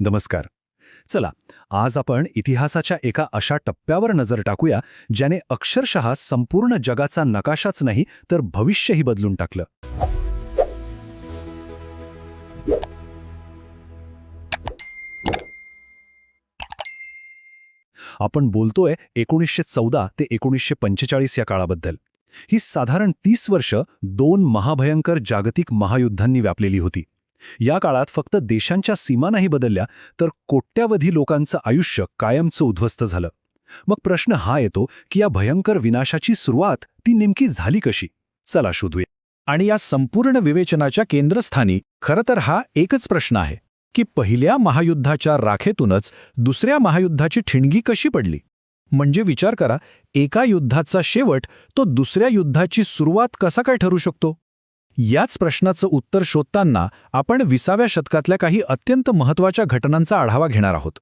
नमस्कार. चला आज आपण इतिहासाच्या एका अशा टप्प्यावर नजर टाकूया ज्याने अक्षरशः संपूर्ण जगाचा नकाशाच नाही तर भविष्यही बदलून टाकलं. आपण बोलतोय एकोणीसशे चौदा ते एकोणीसशे पंचेचाळीस या काळाबद्दल. ही साधारण तीस वर्ष दोन महाभयंकर जागतिक महायुद्धांनी व्यापलेली होती. या काळात फक्त देशांच्या सीमा नाही बदलल्या तर कोट्यावधी लोकांचं आयुष्य कायमचं उद्ध्वस्त झालं. मग प्रश्न हा येतो की या भयंकर विनाशाची सुरुवात ती नेमकी झाली कशी? चला शोधूया. आणि या संपूर्ण विवेचनाच्या केंद्रस्थानी खरं तर हा एकच प्रश्न आहे की पहिल्या महायुद्धाच्या राखेतूनच दुसऱ्या महायुद्धाची ठिणगी कशी पडली? म्हणजे विचार करा एका युद्धाचा शेवट तो दुसऱ्या युद्धाची सुरुवात कसा काय ठरू शकतो? याच प्रश्नाचं उत्तर शोधताना आपण विसाव्या शतकातल्या काही अत्यंत महत्त्वाच्या घटनांचा आढावा घेणार आहोत.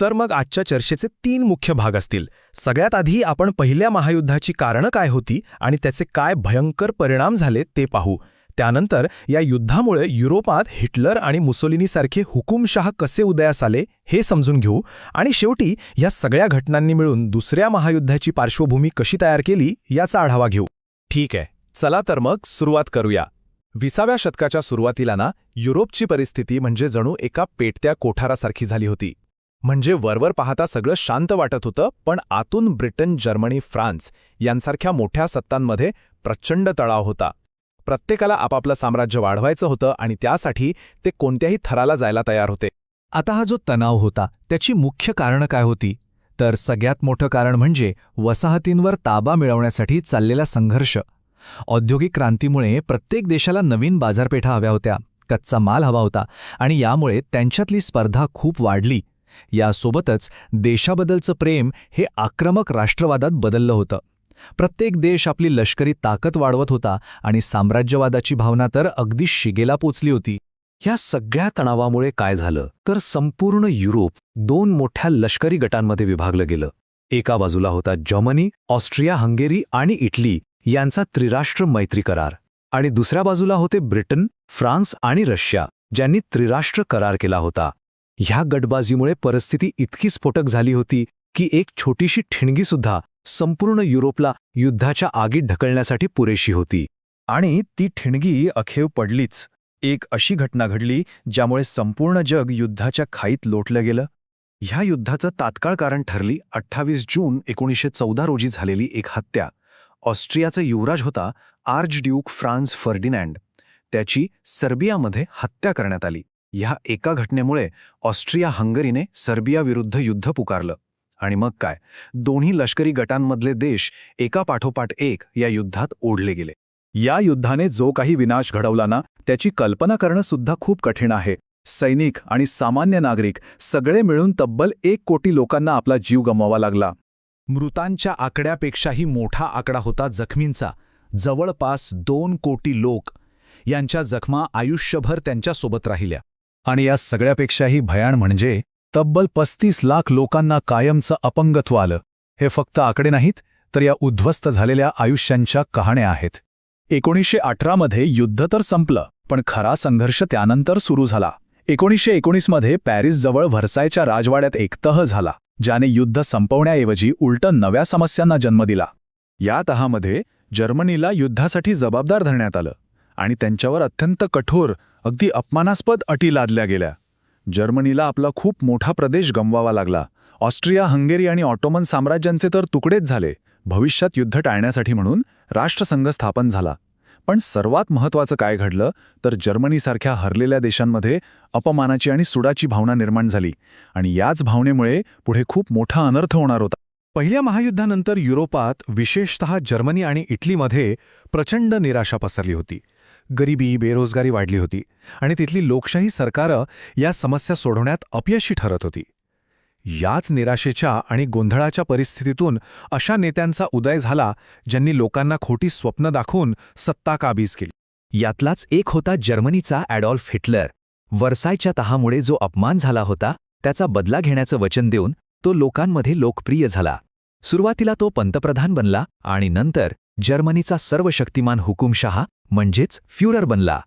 तर मग आजच्या चर्चेचे तीन मुख्य भाग असतील. सगळ्यात आधी आपण पहिल्या महायुद्धाची कारणं काय होती आणि त्याचे काय भयंकर परिणाम झाले ते पाहू. त्यानंतर या युद्धामुळे युरोपात हिटलर आणि मुसोलिनीसारखे हुकुमशाह कसे उदयास आले हे समजून घेऊ आणि शेवटी या सगळ्या घटनांनी मिळून दुसऱ्या महायुद्धाची पार्श्वभूमी कशी तयार केली याचा आढावा घेऊ. ठीक आहे. चला तर मग सुरुवात करूया. विसाव्या शतकाच्या सुरुवातीला ना युरोपची परिस्थिती म्हणजे जणू एका पेटत्या कोठारासारखी झाली होती. म्हणजे वरवर पाहता सगळं शांत वाटत होतं पण आतून ब्रिटन जर्मनी फ्रान्स यांसारख्या मोठ्या सत्तांमध्ये प्रचंड तळाव होता. प्रत्येकाला आपापलं साम्राज्य वाढवायचं होतं आणि त्यासाठी ते कोणत्याही थराला जायला तयार होते. आता हा जो तणाव होता त्याची मुख्य कारणं काय होती? तर सगळ्यात मोठं कारण म्हणजे वसाहतींवर ताबा मिळवण्यासाठी चाललेला संघर्ष. औद्योगिक क्रांतीमुळे प्रत्येक देशाला नवीन बाजारपेठा हव्या होत्या कच्चा माल हवा होता आणि यामुळे त्यांच्यातली स्पर्धा खूप वाढली. यासोबतच देशाबद्दलचं प्रेम हे आक्रमक राष्ट्रवादात बदललं होतं. प्रत्येक देश आपली लष्करी ताकद वाढवत होता आणि साम्राज्यवादाची भावना तर अगदी शिगेला पोचली होती. ह्या सगळ्या तणावामुळे काय झालं? तर संपूर्ण युरोप दोन मोठ्या लष्करी गटांमध्ये विभागलं गेलं. एका बाजूला होता जर्मनी ऑस्ट्रिया हंगेरी आणि इटली. यांचा त्रिराष्ट्र मैत्री करार. आणि दुसऱ्या बाजूला होते ब्रिटन फ्रान्स आणि रशिया ज्यांनी त्रिराष्ट्र करार केला होता. ह्या गटबाजीमुळे परिस्थिती इतकी स्फोटक झाली होती की एक छोटीशी ठिणगीसुद्धा संपूर्ण युरोपला युद्धाच्या आगीत ढकलण्यासाठी पुरेशी होती. आणि ती ठिणगी अखेव पडलीच. एक अशी घटना घडली ज्यामुळे संपूर्ण जग युद्धाच्या खाईत लोटलं गेलं. ह्या युद्धाचं तात्काळ कारण ठरली अठ्ठावीस जून एकोणीसशे चौदा रोजी झालेली एक हत्या. ऑस्ट्रियाचा युवराज होता आर्ज ड्यूक फ्रान्स फर्डिनँड. त्याची सर्बियामध्ये हत्या करण्यात आली. ह्या एका घटनेमुळे ऑस्ट्रिया हंगरीने सर्बियाविरुद्ध युद्ध पुकारलं. आणि मग काय? दोन्ही लष्करी गटांमधले देश एका पाठोपाठ एक या युद्धात ओढले गेले. या युद्धाने जो काही विनाश घडवला ना त्याची कल्पना करणं सुद्धा खूप कठीण आहे. सैनिक आणि सामान्य नागरिक सगळे मिळून तब्बल एक कोटी लोकांना आपला जीव गमवावा लागला. मृतांच्या आकड्यापेक्षाही मोठा आकडा होता जखमींचा. जवळपास दोन कोटी लोक यांच्या जखमा आयुष्यभर त्यांच्यासोबत राहिल्या. आणि या सगळ्यापेक्षाही भयाण म्हणजे तब्बल पस्तीस लाख लोकांना कायमचं अपंगत्व आलं. हे फक्त आकडे नाहीत तर या उद्ध्वस्त झालेल्या आयुष्यांच्या कहाण्या आहेत. एकोणीसशे अठरामध्ये युद्ध तर संपलं पण खरा संघर्ष त्यानंतर सुरू झाला. एकोणीसशे एकोणीसमध्ये पॅरिसजवळ व्हरसायच्या राजवाड्यात एकतह झाला. ज्याने युद्ध संपवण्याऐवजी उलटं नव्या समस्यांना जन्म दिला. या तहामध्ये जर्मनीला युद्धासाठी जबाबदार धरण्यात आलं आणि त्यांच्यावर अत्यंत कठोर अगदी अपमानास्पद अटी लादल्या गेल्या. जर्मनीला आपला खूप मोठा प्रदेश गमवावा लागला. ऑस्ट्रिया हंगेरी आणि ऑटोमन साम्राज्यांचे तर तुकडेच झाले. भविष्यात युद्ध टाळण्यासाठी म्हणून राष्ट्रसंघ स्थापन झाला. पण सर्वात महत्त्वाचं काय घडलं तर जर्मनीसारख्या हरलेल्या देशांमध्ये अपमानाची आणि सुडाची भावना निर्माण झाली. आणि याच भावनेमुळे पुढे खूप मोठा अनर्थ होणार होता. पहिल्या महायुद्धानंतर युरोपात विशेषतः जर्मनी आणि इटलीमध्ये प्रचंड निराशा पसरली होती. गरिबी बेरोजगारी वाढली होती. आणि तिथली लोकशाही सरकारं या समस्या सोडवण्यात अपयशी ठरत होती. याच निराशेच्या आणि गोंधळाच्या परिस्थितीतून अशा नेत्यांचा उदय झाला ज्यांनी लोकांना खोटी स्वप्न दाखवून सत्ता काबीज केली. यातलाच एक होता जर्मनीचा ॲडॉल्फ हिटलर. वर्सायच्या तहामुळे जो अपमान झाला होता त्याचा बदला घेण्याचं वचन देऊन तो लोकांमध्ये लोकप्रिय झाला. सुरुवातीला तो पंतप्रधान बनला आणि नंतर जर्मनीचा सर्व शक्तिमान हुकुमशहा म्हणजेच फ्युरर बनला.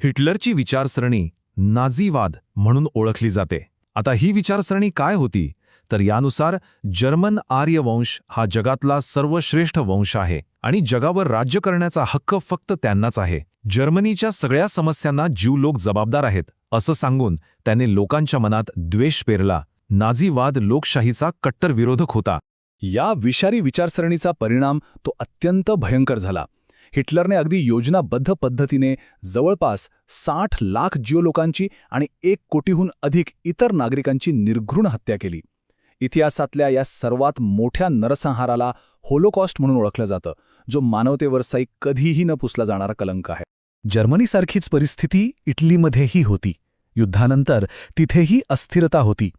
हिटलरची विचारसरणी नाझीवाद म्हणून ओळखली जाते. आता ही विचारसरणी काय होती? तर यानुसार जर्मन आर्यवंश हा जगातला सर्वश्रेष्ठ वंश आहे आणि जगावर राज्य करण्याचा हक्क फक्त त्यांनाच आहे. जर्मनीच्या सगळ्या समस्यांना जीव लोक जबाबदार आहेत असं सांगून त्याने लोकांच्या मनात द्वेष पेरला. नाझीवाद लोकशाहीचा कट्टर विरोधक होता. या विषारी विचारसरणीचा परिणाम तो अत्यंत भयंकर झाला. हिटलरने अगदी योजनाबद्ध पद्धतीने जवळपास साठ लाख जिओ लोकांची आणि एक कोटीहून अधिक इतर नागरिकांची निर्घृण हत्या केली. इतिहासातल्या या सर्वात मोठ्या नरसंहाराला होलोकॉस्ट म्हणून ओळखलं जातं जो मानवतेवरसाई कधीही न पुसला जाणारा कलंक आहे. जर्मनीसारखीच परिस्थिती इटलीमध्येही होती. युद्धानंतर तिथेही अस्थिरता होती.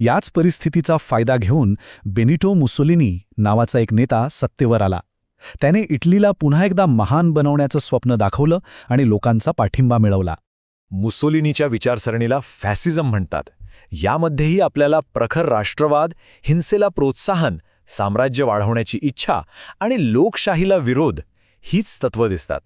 याच परिस्थितीचा फायदा घेऊन बेनिटो मुसोलिनी नावाचा एक नेता सत्तेवर आला. त्याने इटलीला पुन्हा एकदा महान बनवण्याचं स्वप्न दाखवलं आणि लोकांचा पाठिंबा मिळवला. मुसोलिनीच्या विचारसरणीला फॅसिझम म्हणतात. यामध्येही आपल्याला प्रखर राष्ट्रवाद हिंसेला प्रोत्साहन साम्राज्य वाढवण्याची इच्छा आणि लोकशाहीला विरोध हीच तत्त्व दिसतात.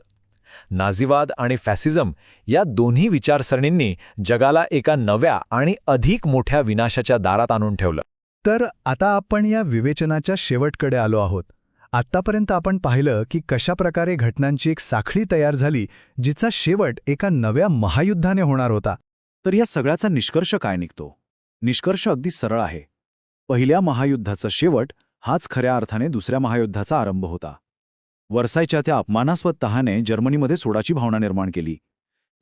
नाझीवाद आणि फॅसिझम या दोन्ही विचारसरणींनी जगाला एका नव्या आणि अधिक मोठ्या विनाशाच्या दारात आणून ठेवलं. तर आता आपण या विवेचनाच्या शेवटकडे आलो आहोत. आत्तापर्यंत आपण पाहिलं की कशाप्रकारे घटनांची एक साखळी तयार झाली जिचा शेवट एका नव्या महायुद्धाने होणार होता. तर या सगळ्याचा निष्कर्ष काय निघतो? निष्कर्ष अगदी सरळ आहे. पहिल्या महायुद्धाचा शेवट हाच खऱ्या अर्थाने दुसऱ्या महायुद्धाचा आरंभ होता. वर्सायच्या त्या अपमानास्पद तहाने जर्मनीमध्ये सोडाची भावना निर्माण केली.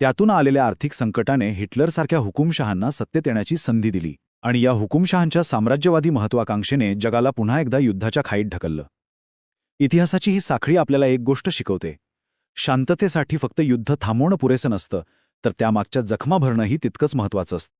त्यातून आलेल्या आर्थिक संकटाने हिटलरसारख्या हुकुमशहांना सत्तेत येण्याची संधी दिली आणि या हुकुमशहांच्या साम्राज्यवादी महत्वाकांक्षेने जगाला पुन्हा एकदा युद्धाच्या खाईत ढकललं. इतिहासाची ही साखळी आपल्याला एक गोष्ट शिकवते. शांततेसाठी फक्त युद्ध थांबवणं पुरेसं नसतं तर त्यामागच्या जखमा भरणंही तितकंच महत्वाचं असतं.